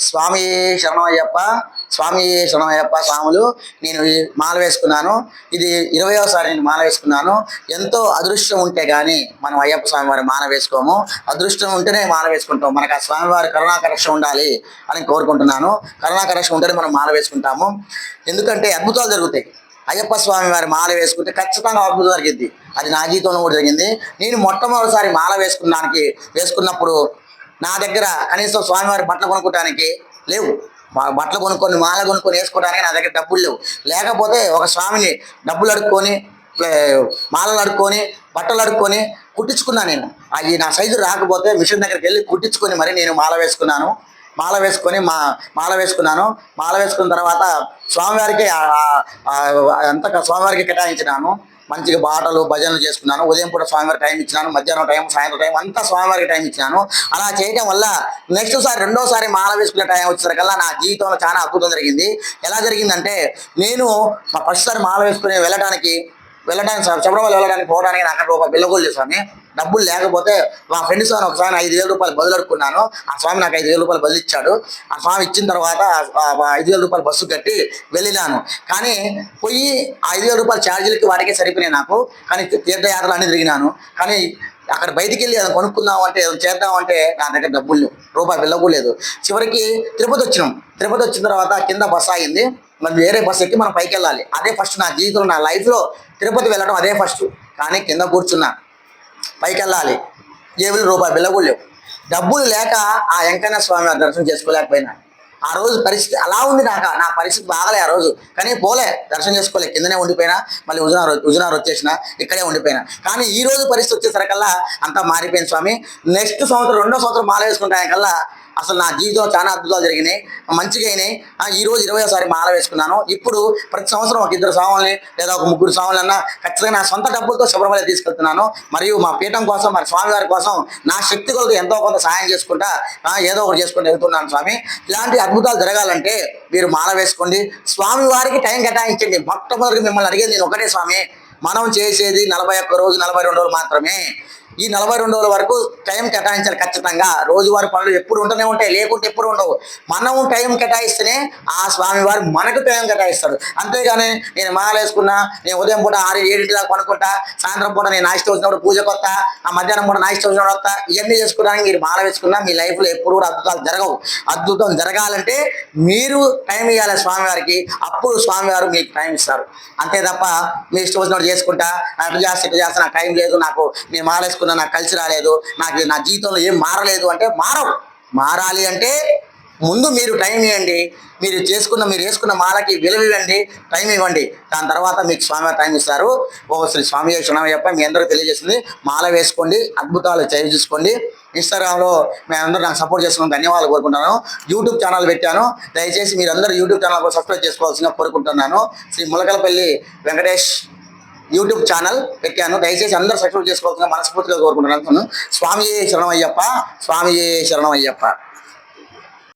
స్వామి శరణమయ్యప్ప స్వామి శరణమయ్యప్ప స్వాములు నేను మాల వేసుకున్నాను. ఇది ఇరవయోసారి నేను మాల వేసుకున్నాను. ఎంతో అదృష్టం ఉంటే కానీ మనం అయ్యప్ప స్వామి వారి మాల వేసుకోము. అదృష్టం ఉంటేనే మాల వేసుకుంటాం. మనకు ఆ స్వామివారి కరుణాకరక్ష ఉండాలి అని కోరుకుంటున్నాను. కరుణాకరక్ష ఉంటేనే మనం మాల వేసుకుంటాము. ఎందుకంటే అద్భుతాలు జరుగుతాయి. అయ్యప్ప స్వామి వారి మాల వేసుకుంటే ఖచ్చితంగా అద్భుతం జరిగింది అది నా జీవితంలో కూడా జరిగింది. నేను మొట్టమొదటిసారి మాల వేసుకున్నానికి వేసుకున్నప్పుడు నా దగ్గర కనీసం స్వామివారి బట్టలు కొనుక్కోవడానికి లేవు. మా బట్టలు కొనుక్కొని మాల కొనుక్కొని వేసుకోవడానికి నా దగ్గర డబ్బులు లేవు. లేకపోతే ఒక స్వామిని డబ్బులు అడుక్కొని మాలలు అడుక్కొని బట్టలు అడుక్కొని కుట్టించుకున్నాను నేను. అవి నా సైజు రాకపోతే మిషన్ దగ్గరికి వెళ్ళి కుట్టించుకొని మరి నేను మాల వేసుకున్నాను. మాల వేసుకొని మా మాల వేసుకున్నాను. మాల వేసుకున్న తర్వాత స్వామివారికి అంత స్వామివారికి కేటాయించినాను. మంచిగా పాటలు భజనలు చేసుకున్నాను. ఉదయం పూట స్వామివారి టైం ఇచ్చినాను మధ్యాహ్నం టైం సాయంత్రం టైం అంతా స్వామివారికి టైం ఇచ్చినాను. అలా చేయడం వల్ల నెక్స్ట్ సారి రెండోసారి మాల వేసుకునే టైం వచ్చేసరికల్లా నా జీవితంలో చాలా అద్భుతం జరిగింది. ఎలా జరిగిందంటే నేను మా ఫస్ట్ సారి మాల వేసుకుని వెళ్ళడానికి వెళ్ళడానికి శబరిమల వెళ్ళడానికి పోవడానికి నాకు అక్కడ ఒక బిల్లగోలు స్వామి. డబ్బులు లేకపోతే మా ఫ్రెండ్ స్వామి ఒకసారి ఐదు వేల రూపాయలు బదులు అడుక్కున్నాను. ఆ స్వామి నాకు ఐదు వేల రూపాయలు బదులు ఇచ్చాడు. ఆ స్వామి ఇచ్చిన తర్వాత ఐదు వేల రూపాయలు బస్సు కట్టి వెళ్ళినాను. కానీ పోయి ఆ ఐదు వేల రూపాయల ఛార్జీలకి వాటికే సరిపోయినాయి నాకు. కానీ తీర్థయాత్రలు అన్ని తిరిగినాను. కానీ అక్కడ బయటికి వెళ్ళి అది కొనుక్కుందాం అంటే ఏదైనా చేద్దాం అంటే నా దగ్గర డబ్బులు లేవు. రూపాయి చివరికి తిరుపతి వచ్చినాం. తిరుపతి వచ్చిన తర్వాత కింద బస్ ఆగింది. మనం వేరే బస్సు ఎక్కి మనం పైకి వెళ్ళాలి అదే ఫస్ట్ నా జీవితంలో నా లైఫ్లో తిరుపతి వెళ్ళడం అదే ఫస్ట్ కానీ కింద కూర్చున్నా. పైకి వెళ్ళాలి జేబులు రూపాయి బిల్ల లేవు. డబ్బులు లేక ఆ వెంకన్న స్వామి దర్శనం చేసుకోలేకపోయినా. ఆ రోజు పరిస్థితి అలా ఉంది నాకు. నా పరిస్థితి బాగలే ఆ రోజు. కానీ పోలే దర్శనం చేసుకోలే. కిందనే ఉండిపోయినా. మళ్ళీ ఉజనార్ ఉజనార్ వచ్చేసిన. ఇక్కడే ఉండిపోయినా. కానీ ఈ రోజు పరిస్థితి వచ్చేసరికల్లా అంతా మారిపోయింది స్వామి. నెక్స్ట్ సంవత్సరం రెండో సంవత్సరం మాల వేసుకుంటానికల్లా అసలు నా జీవితంలో చాలా అద్భుతాలు జరిగినాయి. మంచిగా అయినాయి. ఈరోజు ఈ రోజు ఇరవైసారి మాల వేసుకున్నాను. ఇప్పుడు ప్రతి సంవత్సరం ఒక ఇద్దరు స్వాముల్ని లేదా ఒక ముగ్గురు స్వాములన్నా ఖచ్చితంగా నా సొంత డబ్బులతో శుభ్రమల తీసుకెళ్తున్నాను. మరియు మా పీఠం కోసం మరి స్వామివారి కోసం నా శక్తి కొరకు ఎంతో కొంత సహాయం చేసుకుంటా ఏదో ఒకటి చేసుకుంటూ వెళ్తున్నాను స్వామి. ఇలాంటి అద్భుతాలు జరగాలంటే మీరు మాల వేసుకోండి. స్వామివారికి టైం కేటాయించండి. మొట్టమొదటి మిమ్మల్ని అడిగేది నేను ఒకటే స్వామి. మనం చేసేది నలభై ఒక్క రోజు నలభై రెండు రోజులు మాత్రమే. ఈ నలభై రెండు రోజుల వరకు టైం కేటాయించాలి ఖచ్చితంగా. రోజువారి పనులు ఎప్పుడు ఉంటూనే ఉంటాయి లేకుంటే ఎప్పుడు ఉండవు. మనం టైం కేటాయిస్తేనే ఆ స్వామివారు మనకు టైం కేటాయిస్తారు. అంతేగాని నేను మాలేసుకున్నా నేను ఉదయం పూట ఆరు ఏడింటి దాకా కొనుక్కుంటా సాయంత్రం పూట నేను నాయిస్ట్ వచ్చినప్పుడు పూజకు వస్తా ఆ మధ్యాహ్నం పూట నాయిస్ట్ వచ్చినప్పుడు వస్తా ఇవన్నీ చేసుకోవడానికి మీరు మాల వేసుకున్నా మీ లైఫ్లో ఎప్పుడు కూడా అద్భుతాలు జరగవు. అద్భుతం జరగాలంటే మీరు టైం ఇవ్వాలి స్వామివారికి అప్పుడు స్వామివారు మీకు టైం ఇస్తారు. అంతే తప్ప మీ ఇష్టం వచ్చినప్పుడు చేసుకుంటా నాకు చేస్తే ఇటు చేస్తా నాకు టైం లేదు నాకు నేను మాల వేసుకున్నా నాకు కలిసి రాలేదు నాకు నా జీవితంలో ఏం మారలేదు అంటే మారవు. మారాలి అంటే ముందు మీరు టైం ఇవ్వండి. మీరు చేసుకున్న మీరు వేసుకున్న మాలకి విలువ ఇవ్వండి టైం ఇవ్వండి. దాని తర్వాత మీకు స్వామి టైం ఇస్తారు. ఓ శ్రీ స్వామి క్షణమయ్యప్ప మీ అందరూ తెలియజేస్తుంది. మాల వేసుకోండి అద్భుతాలు చేయి చూసుకోండి. ఇన్స్టాగ్రామ్లో మీ అందరూ నాకు సపోర్ట్ చేసుకుని ధన్యవాదాలు కోరుకుంటున్నాను. యూట్యూబ్ ఛానల్ పెట్టాను. దయచేసి మీరు అందరూ యూట్యూబ్ ఛానల్ కూడా సబ్స్క్రైబ్ చేసుకోవాల్సిందిగా కోరుకుంటున్నాను. శ్రీ ములకలపల్లి వెంకటేష్ యూట్యూబ్ ఛానల్ పెట్టాను. దయచేసి అందరూ సబ్స్క్రైబ్ చేసుకోవాలని మనస్ఫూర్తిగా కోరుకుంటున్నాను. స్వామి శరణమయ్యప్ప స్వామి శరణమయ్యప్ప.